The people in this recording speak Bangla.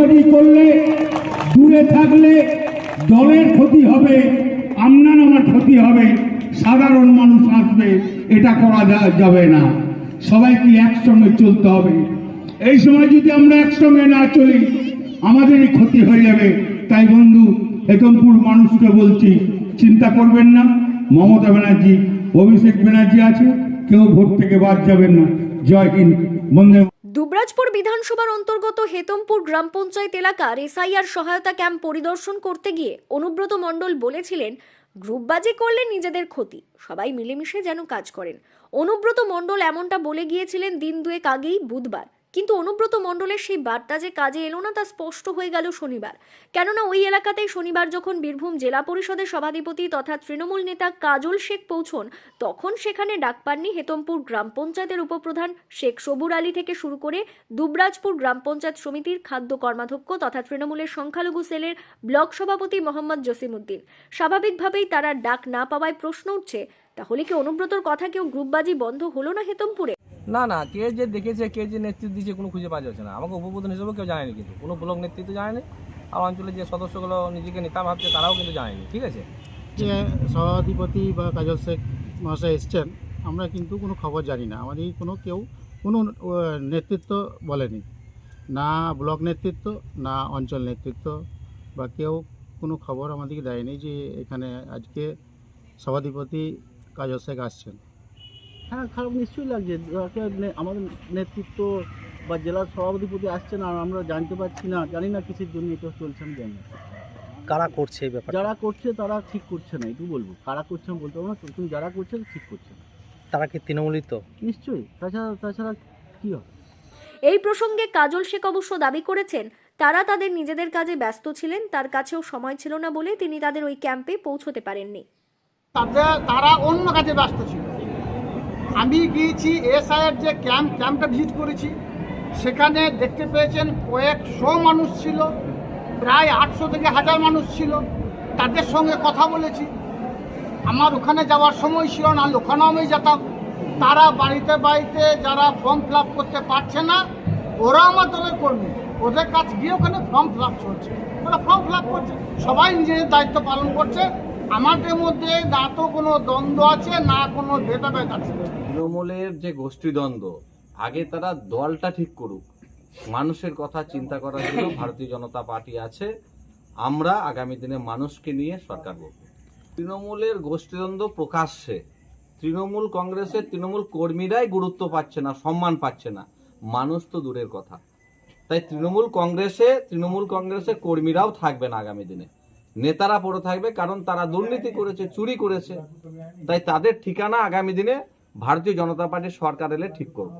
গ্রুপবাজি করলে, দূরে থাকলে দলের ক্ষতি হবে আপনার আমার ক্ষতি হবে, সাধারণ মানুষ আসবে, এটা করা যাবে না। সবাইকে একসঙ্গে চলতে হবে। এই সময় যদি আমরা একসঙ্গে না চলি, আমাদেরই ক্ষতি হয়ে যাবে। তাই বন্ধু হেতমপুর মানুষকে বলছি, চিন্তা করবেন না। মমতা ব্যানার্জি, অভিষেক ব্যানার্জি আছে, কেউ ভোট থেকে বাদ যাবেন না। জয় হিন্দ, বন্দে দুবরাজপুর বিধানসভার অন্তর্গত হেতমপুর গ্রাম পঞ্চায়েত এলাকার এসআইআর সহায়তা ক্যাম্প পরিদর্শন করতে গিয়ে অনুব্রত মণ্ডল বলেছিলেন গ্রুপবাজি করলে নিজেদের ক্ষতি। সবাই মিলেমিশে যেন কাজ করেন। অনুব্রত মণ্ডল এমনটা বলে গিয়েছিলেন দিন দুয়েক আগেই বুধবার। কিন্তু অনুব্রত মণ্ডলের সেই বার্তা যে কাজে এলো না তা স্পষ্ট হয়ে গেল শনিবার। কেননা ওই এলাকাতেই শনিবার যখন বীরভূম জেলা পরিষদের সভাধিপতি তথা তৃণমূল নেতা কাজল শেখ পৌঁছন, তখন সেখানে ডাক পাননি হেতমপুর গ্রাম পঞ্চায়েতের উপপ্রধান শেখ সবুর আলী থেকে শুরু করে দুবরাজপুর গ্রাম পঞ্চায়েত সমিতির খাদ্য কর্মাধ্যক্ষ তথা তৃণমূলের সংখ্যালঘু সেলের ব্লক সভাপতি মোহাম্মদ জসিমউদ্দিন। স্বাভাবিকভাবেই তারা ডাক না পাওয়ায় প্রশ্ন উঠছে, তাহলে কি অনুব্রতর কথা কেউ গ্রুপবাজি বন্ধ হলো না হেতমপুরে? না না, কে যে দেখেছে, কে যে নেতৃত্ব দিয়েছে, কোনো খুঁজে পাওয়া যাচ্ছে না। আমাকে উপপ্রধান হিসেবেও কেউ জানেনি কিন্তু, কোনো ব্লক নেতৃত্ব জানেনি। আর অঞ্চলের যে সদস্যগুলো নিজেকে নেতা ভাবছে, তারাও কিন্তু জানেনি, ঠিক আছে? যে সভাধিপতি বা কাজল শেখ মহাশয় এসছেন, আমরা কিন্তু কোনো খবর জানি না। আমাদের কোনো কেউ, কোনো নেতৃত্ব বলেনি। না ব্লক নেতৃত্ব, না অঞ্চল নেতৃত্ব, বা কেউ কোনো খবর আমাদেরকে দেয়নি যে এখানে আজকে সভাধিপতি কাজল শেখ আসছেন। হ্যাঁ খারাপ নিশ্চয়ই লাগছে। আমাদের নেতৃত্ব বা জেলার সভাপতিপতি আসছেন আর আমরা জানতে পারছি না জানি না কিসের জন্য এটা চলছে আমি জানি কারা করছে এই ব্যাপারটা? যারা করছে তারা ঠিক করছে না একটু বলব। কারা করছে আমি বলতে পারব না কিন্তু যারা করছে ঠিক করছে না। তারা কি তৃণমূলই তো? নিশ্চয়ই তাছাড়া তাছাড়া কী হবে? এই প্রসঙ্গে কাজল শেখ অবশ্য দাবি করেছেন তারা তাদের নিজেদের কাজে ব্যস্ত ছিলেন তার কাছেও সময় ছিল না বলে তিনি তাদের ওই ক্যাম্পে পৌঁছতে পারেননি। তারা অন্য কাজে ব্যস্ত ছিল। আমি গিয়েছি এসআইয়ের যে ক্যাম্প, ক্যাম্পটা ভিজিট করেছি। সেখানে দেখতে পেয়েছেন কয়েকশো মানুষ ছিল, প্রায় আটশো থেকে হাজার মানুষ ছিল। তাদের সঙ্গে কথা বলেছি। আমার ওখানে যাওয়ার সময় ছিল না, ওখানেও আমি যেতাম। তারা বাড়িতে বাড়িতে যারা ফর্ম ফিল করতে পারছে না ওরা আমার দলের কর্মী। ওদের কাছ গিয়ে ওখানে ফর্ম ফিল আপ চলছে। ওরা ফর্ম ফিল করছে। সবাই নিজেদের দায়িত্ব পালন করছে। আমাদের মধ্যে না তো কোনো দ্বন্দ্ব আছে না কোনো ভেদাভেদ আছে। তৃণমূলের যে গোষ্ঠীদ্বন্দ্ব আগে তারা দলটা ঠিক করুক। মানুষের কথা চিন্তা করার জন্য ভারতীয় জনতা পার্টি আছে। আমরা আগামী দিনে মানুষকে নিয়ে সরকার করব তৃণমূলের গোষ্ঠীদ্বন্দ্ব প্রকাশ্যে। তৃণমূল কংগ্রেসের তৃণমূল কর্মীরাই গুরুত্ব পাচ্ছে না সম্মান পাচ্ছে না। মানুষ তো দূরের কথা। তাই তৃণমূল কংগ্রেসে তৃণমূল কংগ্রেসের কর্মীরাও থাকবে না আগামী দিনে। নেতারা পড়ে থাকবে, কারণ তারা দুর্নীতি করেছে, চুরি করেছে। তাই তাদের ঠিকানা আগামী দিনে ভারতীয় জনতা পার্টির সরকার এলে ঠিক করবে।